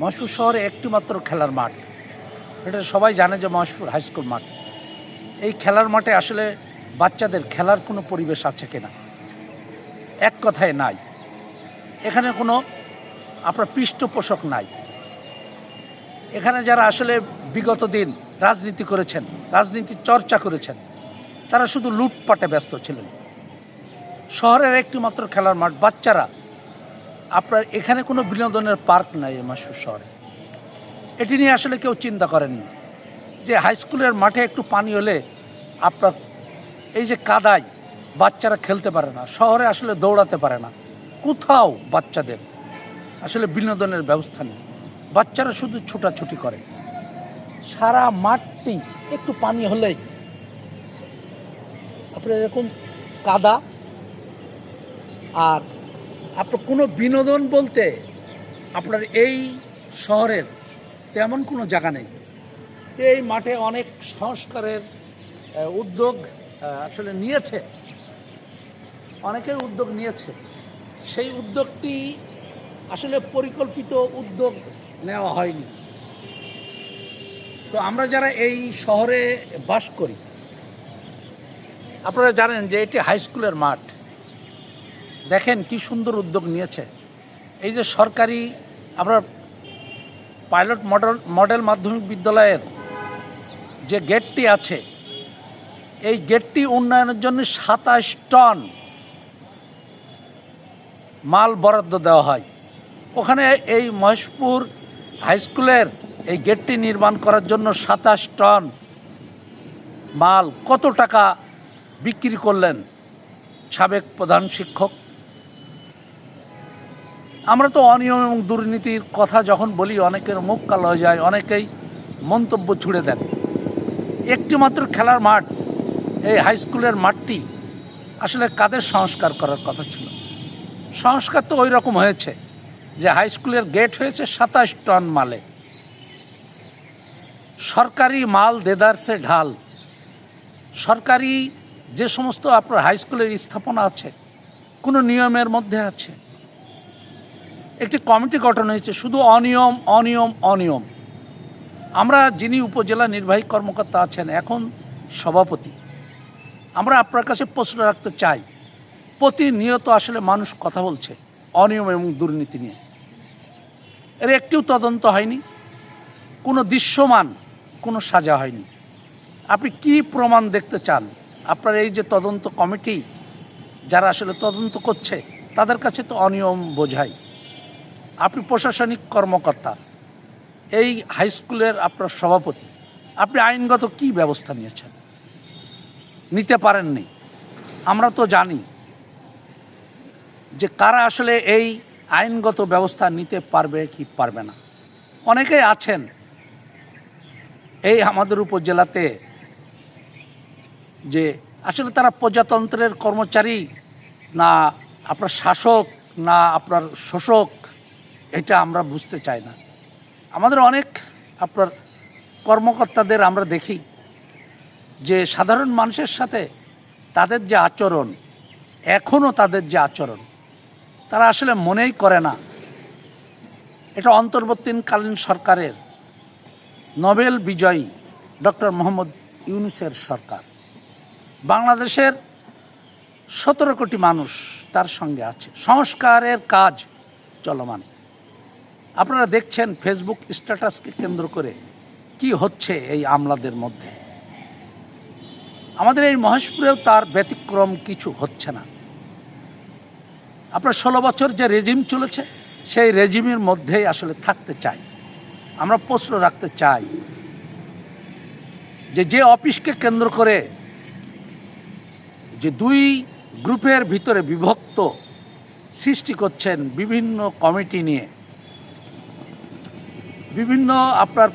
মহেশপুর শহরে একটি মাত্র খেলার মাঠ। এটা সবাই জানে যে মহেশপুর হাইস্কুল মাঠ। এই খেলার মাঠে আসলে বাচ্চাদের খেলার কোনো পরিবেশ আছে কিনা? এক কথায় নাই। এখানে কোনো আপনার পৃষ্ঠপোষক নাই। এখানে যারা আসলে বিগত দিন রাজনীতি করেছেন রাজনীতির চর্চা করেছেন, তারা শুধু লুটপাটে ব্যস্ত ছিলেন। শহরের একটি মাত্র খেলার মাঠ, বাচ্চারা আপনার এখানে কোনো বিনোদনের পার্ক নাই মাসুর শহরে। এটি নিয়ে আসলে কেউ চিন্তা করেননি যে হাই স্কুলের মাঠে একটু পানি হলে আপনার এই যে কাদায় বাচ্চারা খেলতে পারে না, শহরে আসলে দৌড়াতে পারে না, কোথাও বাচ্চাদের আসলে বিনোদনের ব্যবস্থা নেই। বাচ্চারা শুধু ছোটাছুটি করে। সারা মাঠটি একটু পানি হলেই আপনার এরকম কাদা আর আপনার কোনো বিনোদন বলতে আপনার এই শহরের তেমন কোনো জায়গা নেই। তো এই মাঠে অনেক সংস্কারের উদ্যোগ আসলে নিয়েছে। অনেকের উদ্যোগ নিয়েছে। সেই উদ্যোগটি আসলে পরিকল্পিত উদ্যোগ নেওয়া হয়নি। তো আমরা যারা এই শহরে বাস করি, আপনারা জানেন যে এটি হাই স্কুলের মাঠ। দেখেন কি সুন্দর উদ্যোগ নিয়েছে। এই যে সরকারি আমরা পাইলট মডেল মডেল মাধ্যমিক বিদ্যালয়ের যে গেটটি আছে, এই গেটটি উন্নয়নের জন্য সাতাশ টন মাল বরাদ্দ দেওয়া হয়। ওখানে এই মহেশপুর হাই স্কুলের এই গেটটি নির্মাণ করার জন্য সাতাশ টন মাল কত টাকা বিক্রি করলেন সাবেক প্রধান শিক্ষক? আমরা তো অনিয়ম এবং দুর্নীতির কথা যখন বলি, অনেকের মুখ কালো হয়ে যায়, অনেকেই মন্তব্য ছুড়ে দেন। একটি মাত্র খেলার মাঠ, এই হাই স্কুলের মাঠটি আসলে কাদের সংস্কার করার কথা ছিল? সংস্কার তো ওই রকম হয়েছে যে হাই স্কুলের গেট হয়েছে সাতাশ টন মালে। সরকারি মাল দেদারসে ঢাল। সরকারি যে সমস্ত আপনার হাই স্কুলের স্থাপনা আছে, কোনো নিয়মের মধ্যে আছে একটি কমিটি গঠন হয়েছে, শুধু অনিয়ম অনিয়ম অনিয়ম। আমরা যিনি উপজেলা নির্বাহী কর্মকর্তা আছেন, এখন সভাপতি। আমরা আপনার কাছে প্রশ্ন রাখতে চাই, প্রতিনিয়ত আসলে মানুষ কথা বলছে অনিয়ম এবং দুর্নীতি নিয়ে। এর একটিও তদন্ত হয়নি, কোনো দৃশ্যমান, কোনো সাজা হয়নি। আপনি কি প্রমাণ দেখতে চান? আপনার এই যে তদন্ত কমিটি, যারা আসলে তদন্ত করছে, তাদের কাছে তো অনিয়ম বোঝায় আপনি প্রশাসনিক কর্মকর্তা। এই হাই স্কুলের আপনার সভাপতি। আপনি আইনগত কি ব্যবস্থা নিয়েছেন? নিতে পারেননি। আমরা তো জানি যে কারা আসলে এই আইনগত ব্যবস্থা নিতে পারবে কি পারবে না। অনেকেই আছেন এই আমাদের উপজেলাতে যে আসলে তারা প্রজাতন্ত্রের কর্মচারী না আপনার শাসক না আপনার শোষক। এটা আমরা বুঝতে চাই না। আমাদের অনেক আপনার কর্মকর্তাদের আমরা দেখি যে সাধারণ মানুষের সাথে তাদের যে আচরণ এখনও তাদের যে আচরণ, তারা আসলে মনেই করে না। এটা অন্তর্বর্তীকালীন সরকারের নোবেল বিজয়ী ডক্টর মোহাম্মদ ইউনুসের সরকার। বাংলাদেশের সতেরো কোটি মানুষ তার সঙ্গে আছে। সংস্কারের কাজ চলমান। আপনারা দেখছেন ফেসবুক স্ট্যাটাসকে কেন্দ্র করে কি হচ্ছে এই আমলাদের মধ্যে? আমাদের এই মহেশপুরেও তার ব্যতিক্রম কিছু হচ্ছে না। আপনার ষোলো বছর যে রেজিম চলেছে, সেই রেজিমের মধ্যেই আসলে থাকতে চাই। আমরা প্রশ্ন রাখতে চাই যে যে অফিসকে কেন্দ্র করে যে দুই গ্রুপের ভিতরে বিভক্ত সৃষ্টি করছেন বিভিন্ন কমিটি নিয়ে বিভিন্ন আপনার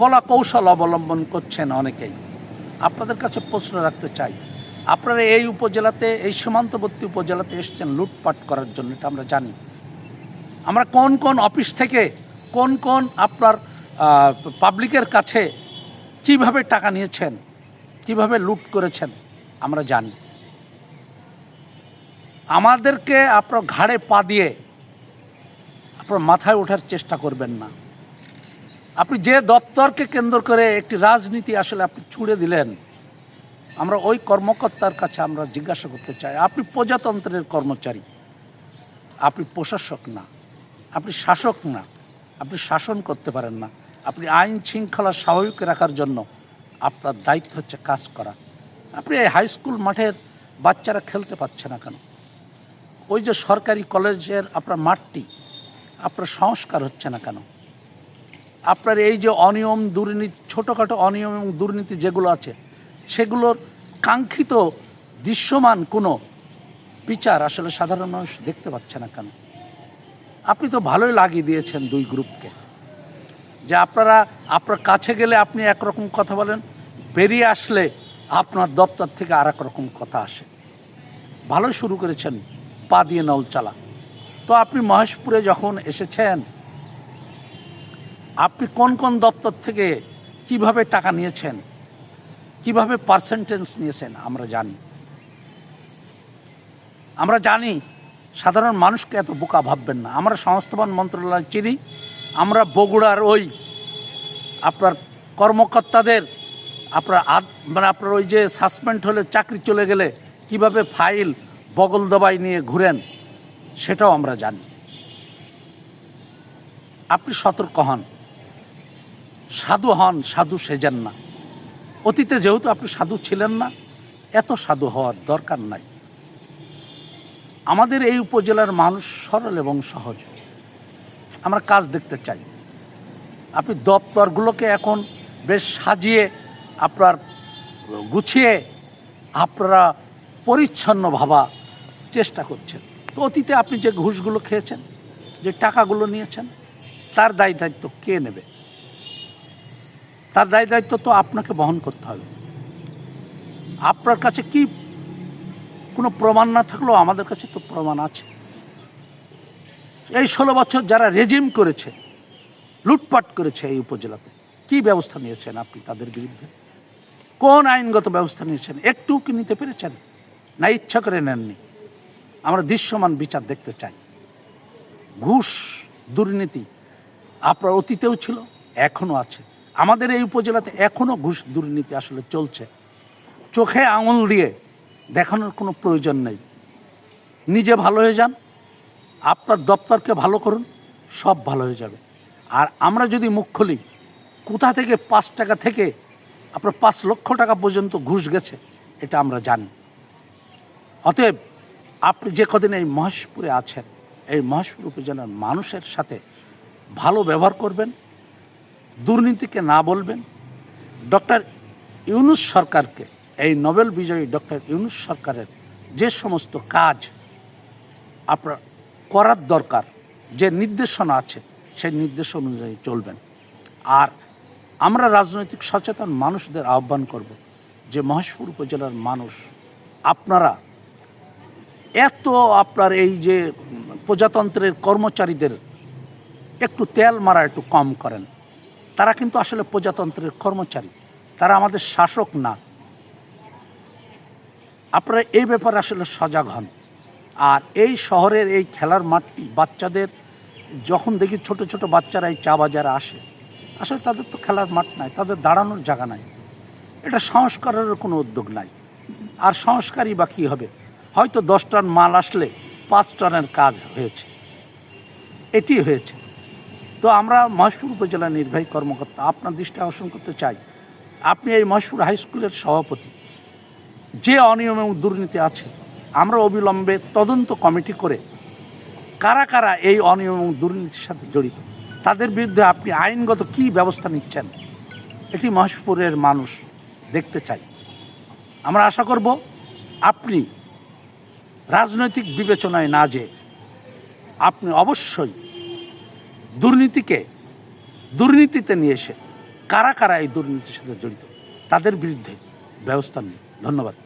কলা কৌশল অবলম্বন করছেন অনেকেই। আপনাদের কাছে প্রশ্ন রাখতে চাই, আপনারা এই উপজেলাতে, এই সীমান্তবর্তী উপজেলাতে এসেছেন লুটপাট করার জন্য, এটা আমরা জানি। আমরা কোন কোন অফিস থেকে, কোন কোন আপনার পাবলিকের কাছে কীভাবে টাকা নিয়েছেন, কীভাবে লুট করেছেন, আমরা জানি। আমাদেরকে আপনার ঘাড়ে পা দিয়ে আপনার মাথায় ওঠার চেষ্টা করবেন না। আপনি যে দপ্তরকে কেন্দ্র করে একটি রাজনীতি আসলে আপনি ছুড়ে দিলেন, আমরা ওই কর্মকর্তার কাছে আমরা জিজ্ঞাসা করতে চাই, আপনি প্রজাতন্ত্রের কর্মচারী, আপনি প্রশাসক না, আপনি শাসক না, আপনি শাসন করতে পারেন না, আপনি আইন শৃঙ্খলা স্বাভাবিক রাখার জন্য আপনার দায়িত্ব হচ্ছে কাজ করা। আপনি এই হাই স্কুল মাঠের বাচ্চারা খেলতে পারছে না কেন? ওই যে সরকারি কলেজের আপনার মাঠটি, আপনার সংস্কার হচ্ছে না কেন? আপনার এই যে অনিয়ম, দুর্নীতি, ছোটোখাটো অনিয়ম এবং দুর্নীতি যেগুলো আছে, সেগুলোর কাঙ্ক্ষিত দৃশ্যমান কোনো বিচার আসলে সাধারণ মানুষ দেখতে পাচ্ছে না কেন? আপনি তো ভালোই লাগিয়ে দিয়েছেন দুই গ্রুপকে। যে আপনারা, আপনার কাছে গেলে আপনি একরকম কথা বলেন, বেরিয়ে আসলে আপনার দপ্তর থেকে আর রকম কথা আসে। ভালো শুরু করেছেন পা দিয়ে নল চালা তো আপনি মহেশপুরে যখন এসেছেন আপনি কোন কোন দপ্তর থেকে কীভাবে টাকা নিয়েছেন? কীভাবে পার্সেন্টেজ নিয়েছেন? আমরা জানি। আমরা জানি সাধারণ মানুষকে এত বোকা ভাববেন না। আমরা সংস্থাপন মন্ত্রণালয় চিনি। আমরা বগুড়ার ওই আপনার কর্মকর্তাদের, আপনার আদ- মানে আপনার ওই যে সাসপেন্ড হলে চাকরি চলে গেলে কীভাবে ফাইল বগল দবাই নিয়ে ঘুরেন, সেটাও আমরা জানি। আপনি সতর্ক হন। সাধু হন, সাধু সেজেন না। অতীতে যেহেতু আপনি সাধু ছিলেন না, এত সাধু হওয়ার দরকার নাই। আমাদের এই উপজেলার মানুষ সরল এবং সহজ। আমরা কাজ দেখতে চাই। আপনি দপ্তরগুলোকে এখন বেশ সাজিয়ে, আপনার গুছিয়ে, আপনারা পরিচ্ছন্ন ভাবা চেষ্টা করছেন। তো অতীতে আপনি যে ঘুষগুলো খেয়েছেন, যে টাকাগুলো নিয়েছেন, তার দায় দায়িত্ব কে নেবে? তার দায় দায়িত্ব তো আপনাকে বহন করতে হবে। আপনার কাছে কি কোনো প্রমাণ না থাকলেও আমাদের কাছে তো প্রমাণ আছে। এই ষোলো বছর যারা রেজিম করেছে, লুটপাট করেছে এই উপজেলাতে, কি ব্যবস্থা নিয়েছেন আপনি তাদের বিরুদ্ধে? কোন আইনগত ব্যবস্থা নিয়েছেন? একটু কি নিতে পেরেছেন? না, ইচ্ছা করে নেননি। আমরা দৃশ্যমান বিচার দেখতে চাই। ঘুষ, দুর্নীতি আপনার অতীতেও ছিল, এখনও আছে। আমাদের এই উপজেলাতে এখনও ঘুষ দুর্নীতি আসলে চলছে। চোখে আঙুল দিয়ে দেখানোর কোনো প্রয়োজন নেই। নিজে ভালো হয়ে যান, আপনার দপ্তরকে ভালো করুন, সব ভালো হয়ে যাবে। আর আমরা যদি মুখ খুলি, কোথা থেকে পাঁচ টাকা থেকে আপনার পাঁচ লক্ষ টাকা পর্যন্ত ঘুষ গেছে, এটা আমরা জানি। অতএব আপনি যে কদিন এই মহেশপুরে আছেন, এই মহেশপুর উপজেলার মানুষের সাথে ভালো ব্যবহার করবেন দুর্নীতিকে না বলবেন। ডক্টর ইউনুস সরকারকে, এই নোবেল বিজয়ী ডক্টর ইউনুস সরকারের যে সমস্ত কাজ আপনার করার দরকার, যে নির্দেশনা আছে, সেই নির্দেশ অনুযায়ী চলবেন। আর আমরা রাজনৈতিক সচেতন মানুষদের আহ্বান করব যে মহেশপুর উপজেলার মানুষ, আপনারা এত আপনার এই যে প্রজাতন্ত্রের কর্মচারীদের একটু তেল মারা একটু কম করেন। তারা কিন্তু আসলে প্রজাতন্ত্রের কর্মচারী। তারা আমাদের শাসক না। আপনারা এই ব্যাপারে আসলে সজাগ হন। আর এই শহরের এই খেলার মাঠটি বাচ্চাদের, যখন দেখি ছোট ছোট বাচ্চারা এই চা বাজারে আসে, আসলে তাদের তো খেলার মাঠ নাই, তাদের দাঁড়ানোর জায়গা নাই। এটা সংস্কারের কোনো উদ্যোগ নাই। আর সংস্কারই বা কী হবে? হয়তো দশ টন মাল আসলে পাঁচ টনের কাজ হয়েছে। এটি হয়েছে। তো আমরা মহেশপুর উপজেলা নির্বাহী কর্মকর্তা, আপনার দৃষ্টি আকর্ষণ করতে চাই। আপনি এই মহেশপুর হাই স্কুলের সভাপতি। যে অনিয়ম এবং দুর্নীতি আছে, আমরা অবিলম্বে তদন্ত কমিটি করে কারা কারা এই অনিয়ম এবং দুর্নীতির সাথে জড়িত, তাদের বিরুদ্ধে আপনি আইনগত কী ব্যবস্থা নিচ্ছেন, এটি মহেশপুরের মানুষ দেখতে চাই আমরা আশা করব আপনি রাজনৈতিক বিবেচনায় না যে আপনি অবশ্যই দুর্নীতিকে, দুর্নীতিতে নিয়ে এসে কারা কারা এই দুর্নীতির সাথে জড়িত? তাদের বিরুদ্ধে ব্যবস্থা নেই ধন্যবাদ।